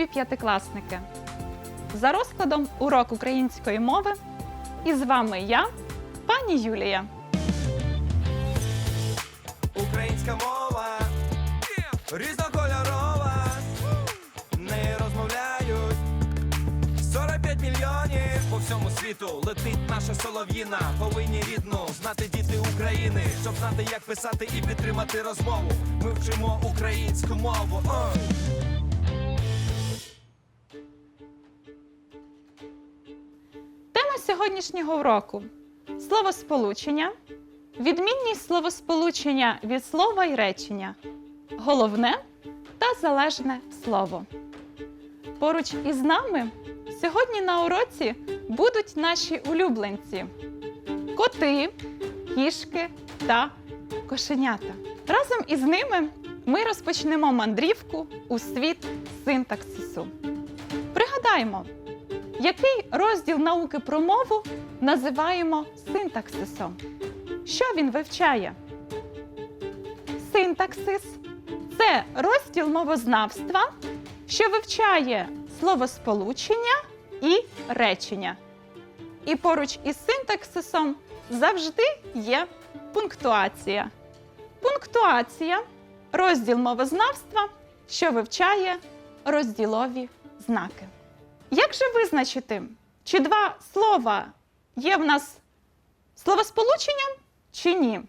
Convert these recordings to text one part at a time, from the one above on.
Любі п'ятикласники! За розкладом урок української мови. І з вами я, пані Юлія. Українська мова різнокольорова, не розмовляють 45 мільйонів по всьому світу летить наша солов'їна. Повинні рідну знати діти України, щоб знати, як писати і підтримати розмову. Ми вчимо українську мову. Ой! Сьогоднішнього уроку словосполучення, відмінність словосполучення від слова й речення, головне та залежне слово. Поруч із нами сьогодні на уроці будуть наші улюбленці коти, кішки та кошенята. Разом із ними ми розпочнемо мандрівку у світ синтаксису. Пригадаймо, який розділ науки про мову називаємо синтаксисом? Що він вивчає? Синтаксис це розділ мовознавства, що вивчає словосполучення і речення. І поруч із синтаксисом завжди є пунктуація. Пунктуація розділ мовознавства, що вивчає розділові знаки. Як же визначити, чи два слова є в нас словосполученням чи ні?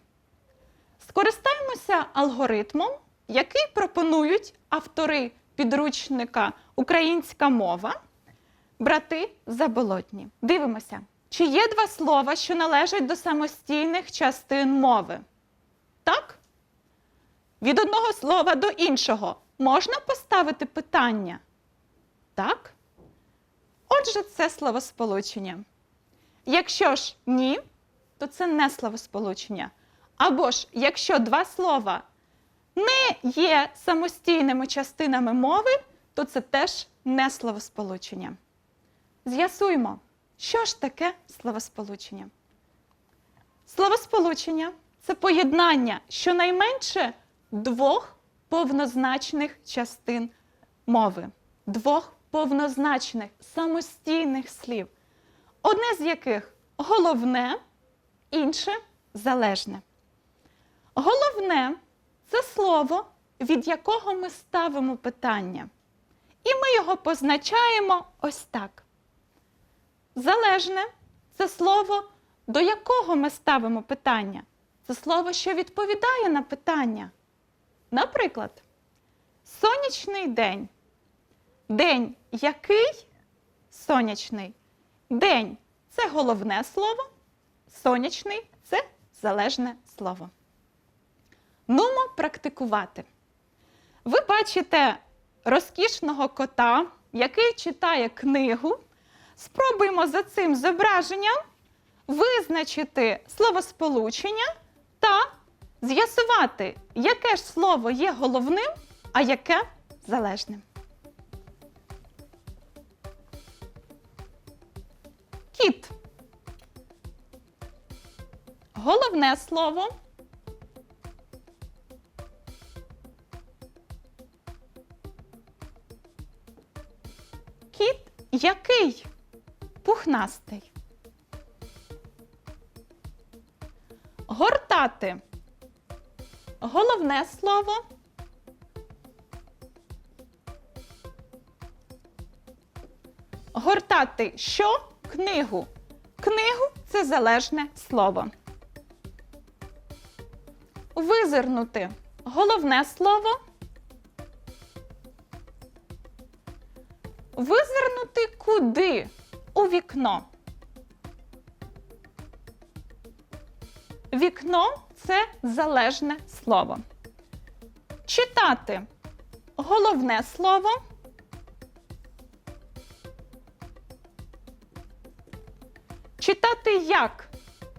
Скористаємося алгоритмом, який пропонують автори підручника Українська мова, брати Заболотні. Дивимося, чи є два слова, що належать до самостійних частин мови? Так? Від одного слова до іншого можна поставити питання? Так? Отже, це словосполучення. Якщо ж ні, то це не словосполучення. Або ж, якщо два слова не є самостійними частинами мови, то це теж не словосполучення. З'ясуємо, що ж таке словосполучення. Словосполучення це поєднання щонайменше двох повнозначних частин мови, двох повнозначних самостійних слів, одне з яких головне, інше залежне. Головне це слово, від якого ми ставимо питання. І ми його позначаємо ось так. Залежне це слово, до якого ми ставимо питання. Це слово, що відповідає на питання. Наприклад, сонячний день. День який? Сонячний. День це головне слово, сонячний це залежне слово. Нумо практикувати. Ви бачите розкішного кота, який читає книгу. Спробуємо за цим зображенням визначити словосполучення та з'ясувати, яке ж слово є головним, а яке залежним. Головне слово. Кіт який? Пухнастий. Гортати. Головне слово. Гортати що? Книгу. Книгу це залежне слово. Визирнути головне слово. Визирнути куди? У вікно. Вікно це залежне слово. Читати головне слово. Читати як?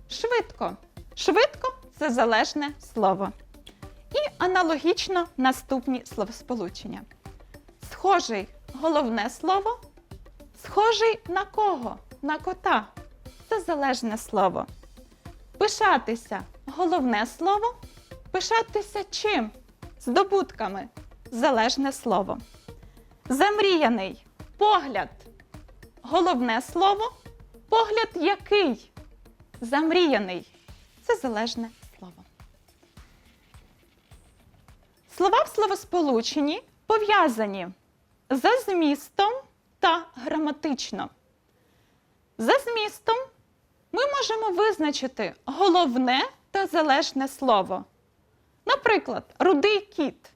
Швидко. Швидко це залежне слово. І аналогічно наступні словосполучення. Схожий головне слово. Схожий на кого? На кота. Це залежне слово. Пишатися головне слово. Пишатися чим? Здобутками. Залежне слово. Замріяний погляд. Головне слово. Погляд який? Замріяний. Це залежне Слова в словосполученні пов'язані за змістом та граматично. За змістом ми можемо визначити головне та залежне слово. Наприклад, рудий кіт.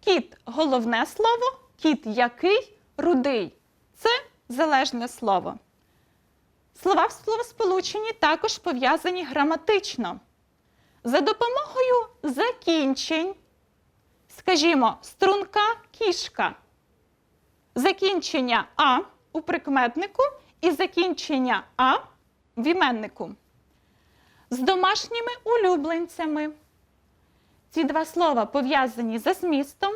Кіт головне слово, кіт який рудий. Це залежне слово. Слова в словосполученні також пов'язані граматично. За допомогою закінчень, скажімо, струнка кішка. Закінчення А у прикметнику і закінчення А в іменнику. З домашніми улюбленцями. Ці два слова пов'язані за змістом,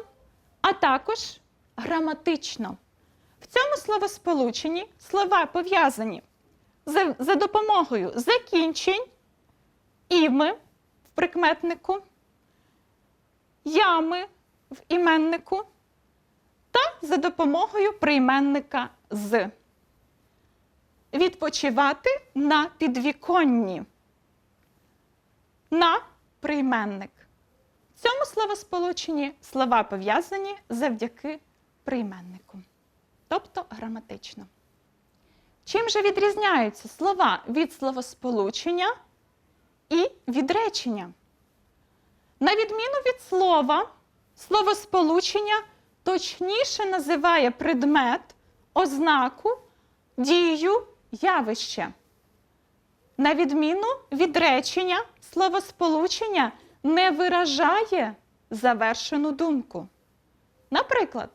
а також граматично. В цьому словосполученні слова пов'язані за, за допомогою закінчень, іми в прикметнику, ями в іменнику та за допомогою прийменника з. Відпочивати на підвіконні. На прийменник. В цьому словосполученні слова пов'язані завдяки прийменнику, тобто граматично. Чим же відрізняються слова від словосполучення і від речення? На відміну від слова, словосполучення точніше називає предмет, ознаку, дію, явище. На відміну від речення, словосполучення не виражає завершену думку. Наприклад,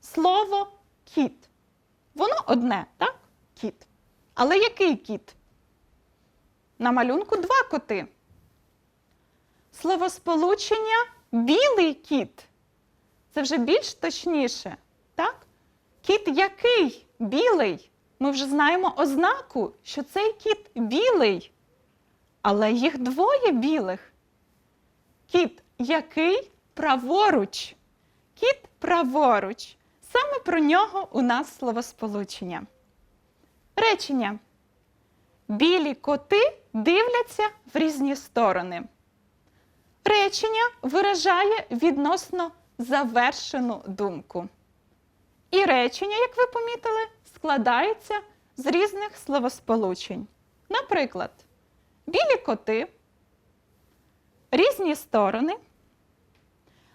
слово кіт. Воно одне, так? Кіт. Але який кіт? На малюнку два коти. Словосполучення білий кіт. Це вже більш точніше, так? Кіт який білий? Ми вже знаємо ознаку, що цей кіт білий. Але їх двоє білих. Кіт який праворуч. Кіт праворуч. Саме про нього у нас словосполучення. Речення. Білі коти дивляться в різні сторони. Речення виражає відносно завершену думку. І речення, як ви помітили, складається з різних словосполучень. Наприклад, білі коти, різні сторони,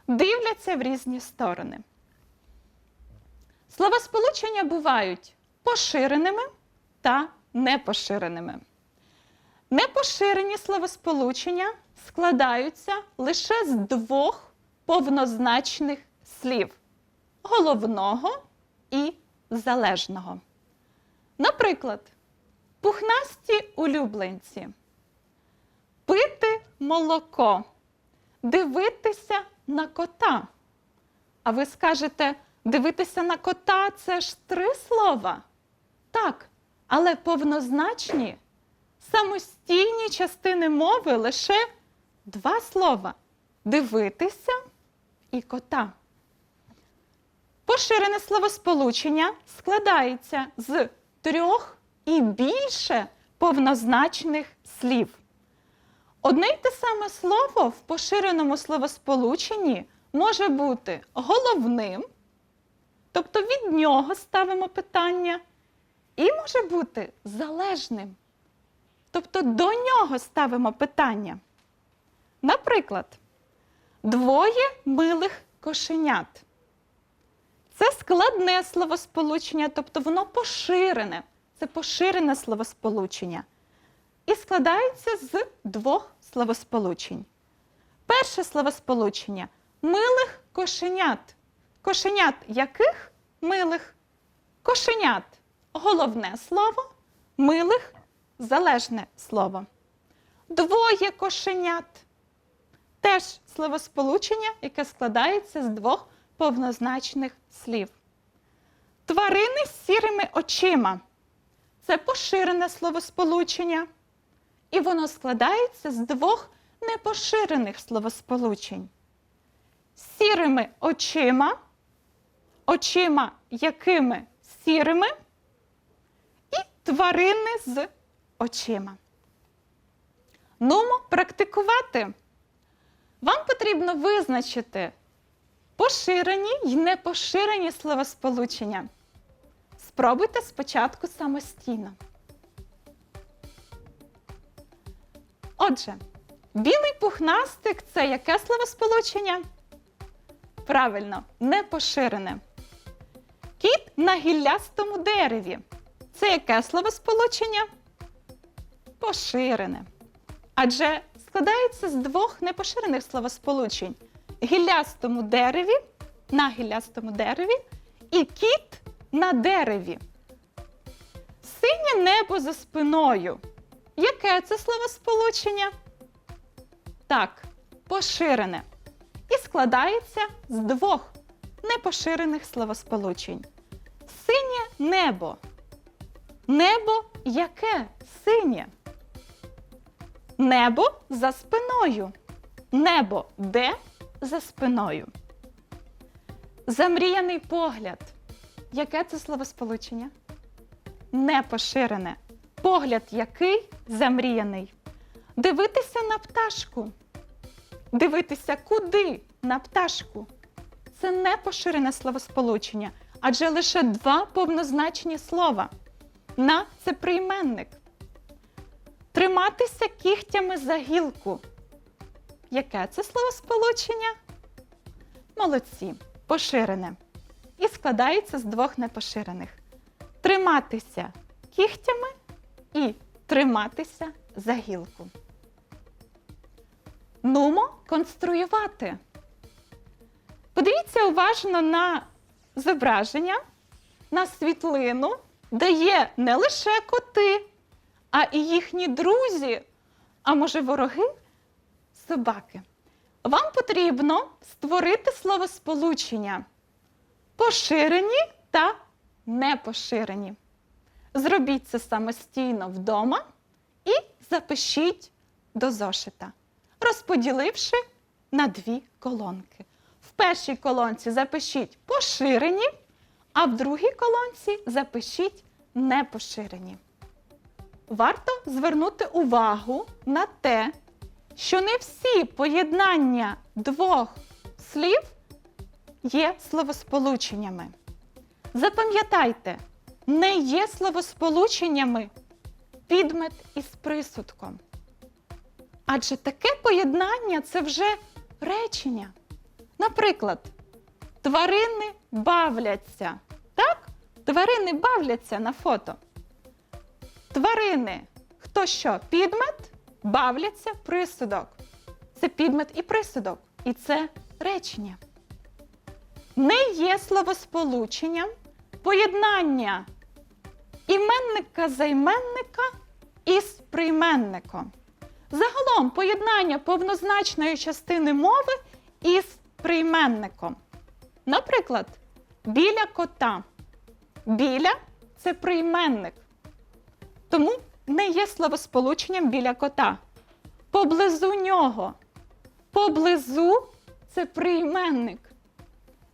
дивляться в різні сторони. Словосполучення бувають поширеними та непоширеними. Непоширені словосполучення складаються лише з двох повнозначних слів головного і залежного. Наприклад, пухнасті улюбленці, пити молоко, дивитися на кота. А ви скажете, дивитися на кота це ж три слова. Так, але повнозначні самостійні частини мови лише два слова дивитися і кота. Поширене словосполучення складається з трьох і більше повнозначних слів. Одне й те саме слово в поширеному словосполученні може бути головним, тобто від нього ставимо питання, і може бути залежним. Тобто до нього ставимо питання. Наприклад, двоє милих кошенят. Це складне словосполучення, тобто воно поширене. Це поширене словосполучення. І складається з двох словосполучень. Перше словосполучення милих кошенят. Кошенят яких милих? Кошенят головне слово, милих залежне слово. Двоє кошенят. Теж словосполучення, яке складається з двох повнозначних слів. Тварини з сірими очима. Це поширене словосполучення. І воно складається з двох непоширених словосполучень. Сірими очима очима якими сірими, і тварини з очима. Нумо практикувати. Вам потрібно визначити поширені й непоширені словосполучення. Спробуйте спочатку самостійно. Отже, білий пухнастик це яке словосполучення? Правильно, непоширене. Кіт на гіллястому дереві. Це яке словосполучення? Поширене. Адже складається з двох непоширених словосполучень: гіллястому дереві, на гіллястому дереві і кіт на дереві. Синє небо за спиною. Яке це словосполучення? Так, поширене. І складається з двох непоширених словосполучень. Синє небо. Небо яке синє? Небо за спиною. Небо де за спиною. Замріяний погляд. Яке це словосполучення? Непоширене. Погляд який замріяний. Дивитися на пташку. Дивитися куди на пташку. Це не поширене словосполучення, адже лише два повнозначні слова. На це прийменник. Триматися кігтями за гілку. Яке це словосполучення? Молодці, поширене. І складається з двох непоширених. Триматися кігтями і триматися за гілку. Нумо конструювати. Подивіться уважно на зображення, на світлину, де є не лише коти, а і їхні друзі, а може вороги собаки. Вам потрібно створити словосполучення поширені та непоширені. Зробіть це самостійно вдома і запишіть до зошита, розподіливши на дві колонки. В першій колонці запишіть поширені, а в другій колонці запишіть непоширені. Варто звернути увагу на те, що не всі поєднання двох слів є словосполученнями. Запам'ятайте, не є словосполученнями підмет із присудком. Адже таке поєднання це вже речення. Наприклад, тварини бавляться. Так? Тварини бавляться на фото. Тварини, хто що? Підмет, бавляться присудок. Це підмет і присудок. І це речення. Не є словосполученням поєднання іменника займенника із прийменником. Загалом поєднання повнозначної частини мови із прийменником. Наприклад, біля кота. Біля це прийменник. Тому не є словосполученням біля кота. Поблизу нього. Поблизу це прийменник.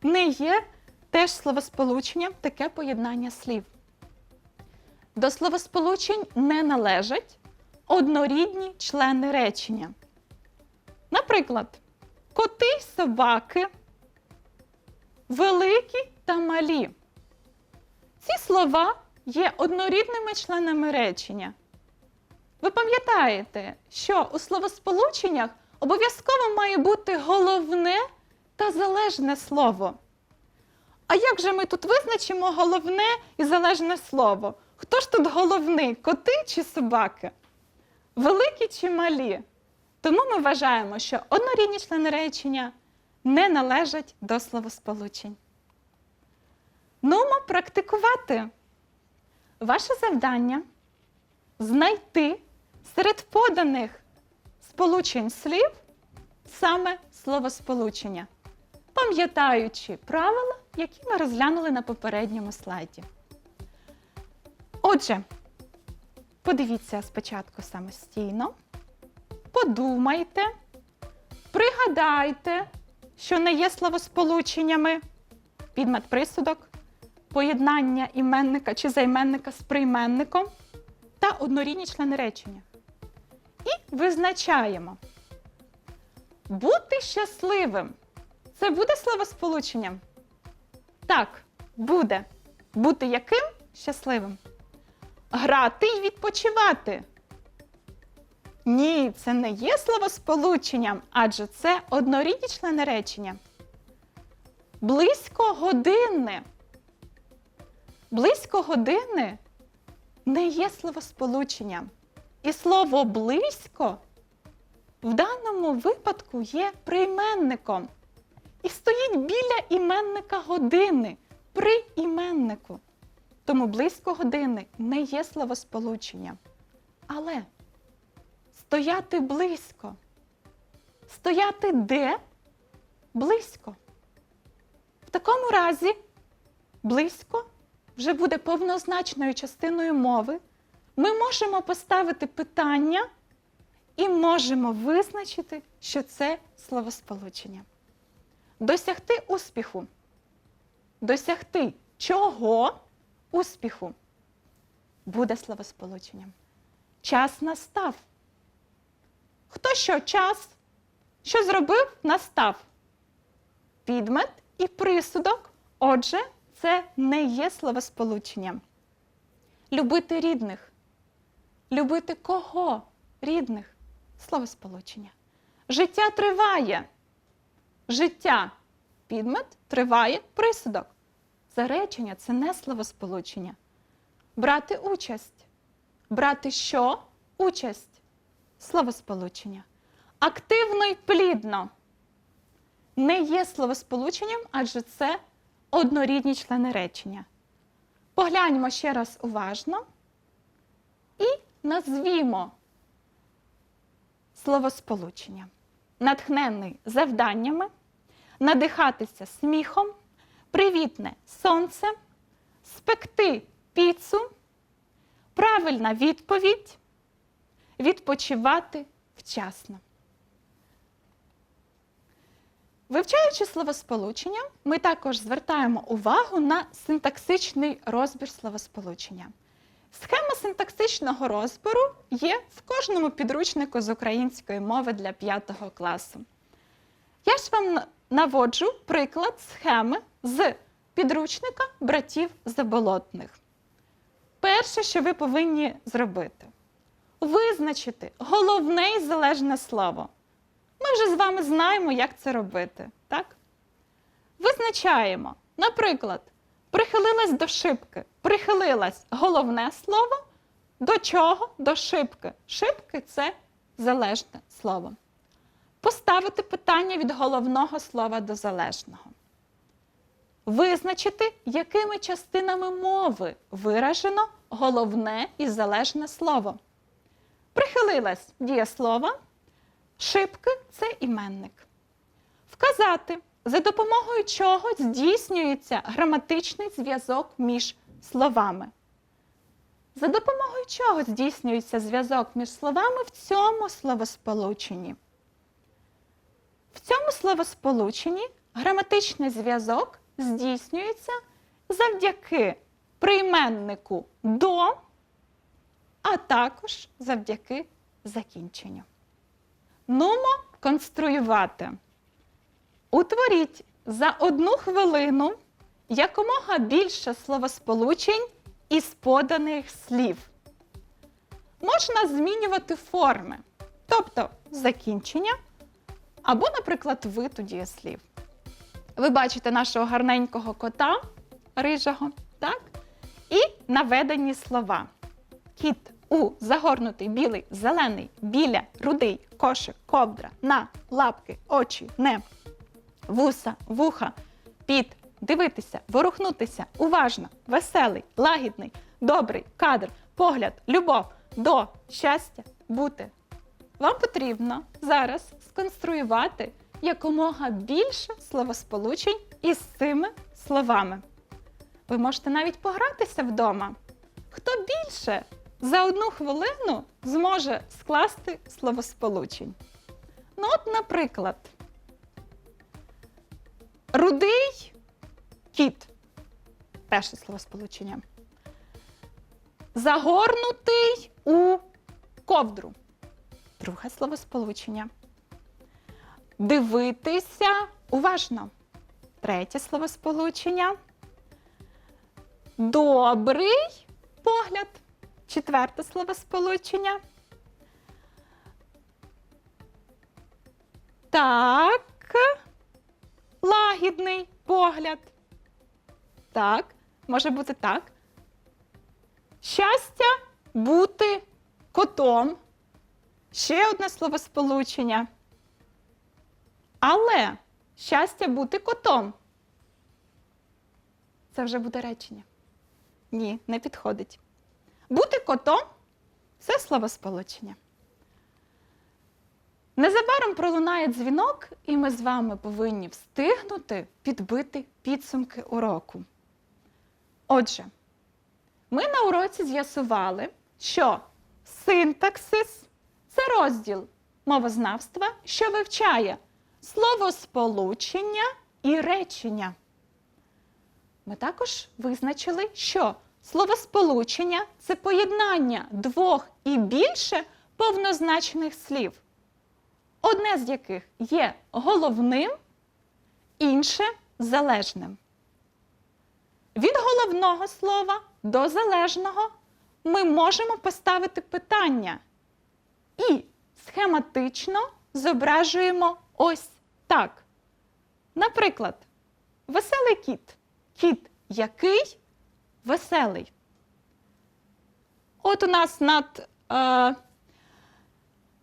Не є теж словосполученням таке поєднання слів. До словосполучень не належать однорідні члени речення. Наприклад, коти й собаки, великі та малі. Ці слова є однорідними членами речення. Ви пам'ятаєте, що у словосполученнях обов'язково має бути головне та залежне слово. А як же ми тут визначимо головне і залежне слово? Хто ж тут головний коти чи собаки? Великі чи малі? Тому ми вважаємо, що однорідні члени речення не належать до словосполучень. Нумо практикувати. Ваше завдання знайти серед поданих сполучень слів саме словосполучення, пам'ятаючи правила, які ми розглянули на попередньому слайді. Отже, подивіться спочатку самостійно, подумайте, пригадайте, що не є словосполученнями, підмет присудок, поєднання іменника чи займенника з прийменником та однорідні члени речення. І визначаємо. Бути щасливим. Це буде словосполученням? Так, буде. Бути яким щасливим? Грати і відпочивати. Ні, це не є словосполученням, адже це однорідні члени речення. Близько години. Близько години не є словосполученням. І слово близько в даному випадку є прийменником. І стоїть біля іменника години при іменнику. Тому близько години не є словосполученням. Але стояти близько. Стояти де? Близько. В такому разі близько вже буде повнозначною частиною мови. Ми можемо поставити питання і можемо визначити, що це словосполучення. Досягти успіху. Досягти чого успіху буде словосполученням. Час настав. Хто що час? Що зробив? Настав. Підмет і присудок. Отже, це не є словосполученням. Любити рідних. Любити кого? Рідних. Словосполучення. Життя триває. Життя. Підмет триває присудок. Заречення це не словосполучення. Брати участь. Брати що? Участь. Словосполучення. Активно і плідно. Не є словосполученням, адже це однорідні члени речення. Погляньмо ще раз уважно і назвімо словосполучення. Натхнений завданнями, надихатися сміхом, привітне сонце, спекти піцу, правильна відповідь, відпочивати вчасно. Вивчаючи словосполучення, ми також звертаємо увагу на синтаксичний розбір словосполучення. Схема синтаксичного розбору є в кожному підручнику з української мови для 5 класу. Я ж вам наводжу приклад схеми з підручника братів Заболотних. Перше, що ви повинні зробити, визначити головне і залежне слово. Ми вже з вами знаємо, як це робити. Так? Визначаємо, наприклад, прихилилась до шибки. Прихилилась головне слово. До чого? До шибки. Шибки це залежне слово. Поставити питання від головного слова до залежного. Визначити, якими частинами мови виражено головне і залежне слово. Прихилилась дієслово. Шибки це іменник. Вказати, за допомогою чого здійснюється граматичний зв'язок між словами. За допомогою чого здійснюється зв'язок між словами в цьому словосполученні? В цьому словосполученні граматичний зв'язок здійснюється завдяки прийменнику до, а також завдяки закінченню. Нумо конструювати. Утворіть за одну хвилину якомога більше словосполучень із поданих слів. Можна змінювати форми, тобто закінчення або, наприклад, виту дієслів. Ви бачите нашого гарненького кота рижого, так? І наведені слова. Кіт у загорнутий білий, зелений, біля, рудий, кошик, ковдра, на, лапки, очі, не, вуса, вуха, під, дивитися, ворухнутися, уважно, веселий, лагідний, добрий, кадр, погляд, любов, до, щастя, бути. Вам потрібно зараз сконструювати якомога більше словосполучень із цими словами. Ви можете навіть погратися вдома. Хто більше за одну хвилину зможе скласти словосполучень? Ну, от, наприклад, рудий Кіт. Перше словосполучення. Загорнутий у ковдру. Друге словосполучення. Дивитися уважно. Третє словосполучення. Добрий погляд. Четверте словосполучення. Так. Лагідний погляд. Так. Може бути так. Щастя бути котом. Ще одне словосполучення. Але щастя бути котом. Це вже буде речення. Ні, не підходить. Бути котом це словосполучення. Незабаром пролунає дзвінок, і ми з вами повинні встигнути підбити підсумки уроку. Отже, ми на уроці з'ясували, що синтаксис це розділ мовознавства, що вивчає словосполучення і речення. Ми також визначили, що словосполучення це поєднання двох і більше повнозначних слів, одне з яких є головним, інше залежним. Від головного слова до залежного ми можемо поставити питання і схематично зображуємо ось так. Наприклад, веселий кіт. Кіт який? Веселий. От у нас над е,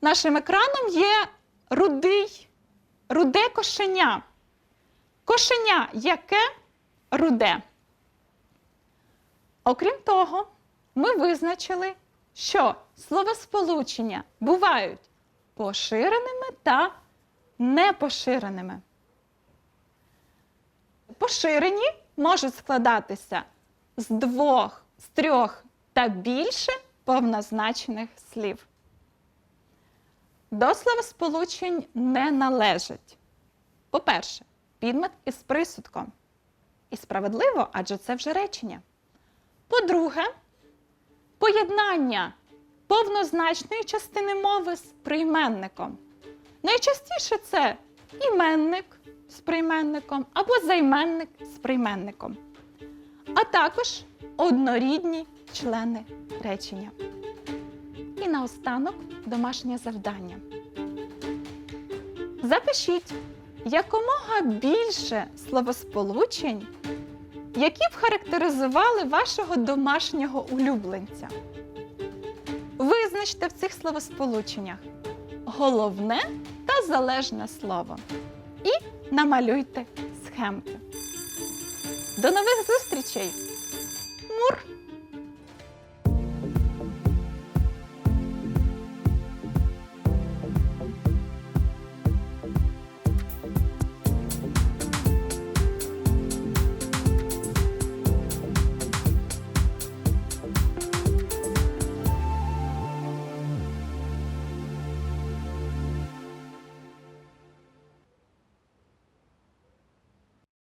нашим екраном є рудий, руде кошеня. Кошеня яке руде. Окрім того, ми визначили, що словосполучення бувають поширеними та непоширеними. Поширені можуть складатися з двох, з трьох та більше повнозначних слів. До словосполучень не належать. По-перше, підмет із присудком. І справедливо, адже це вже речення. По-друге, поєднання повнозначної частини мови з прийменником. Найчастіше це іменник з прийменником або займенник з прийменником, а також однорідні члени речення. І наостанок домашнє завдання. Запишіть якомога більше словосполучень, які б характеризували вашого домашнього улюбленця. Визначте в цих словосполученнях головне та залежне слово. І намалюйте схемки. До нових зустрічей! Мур!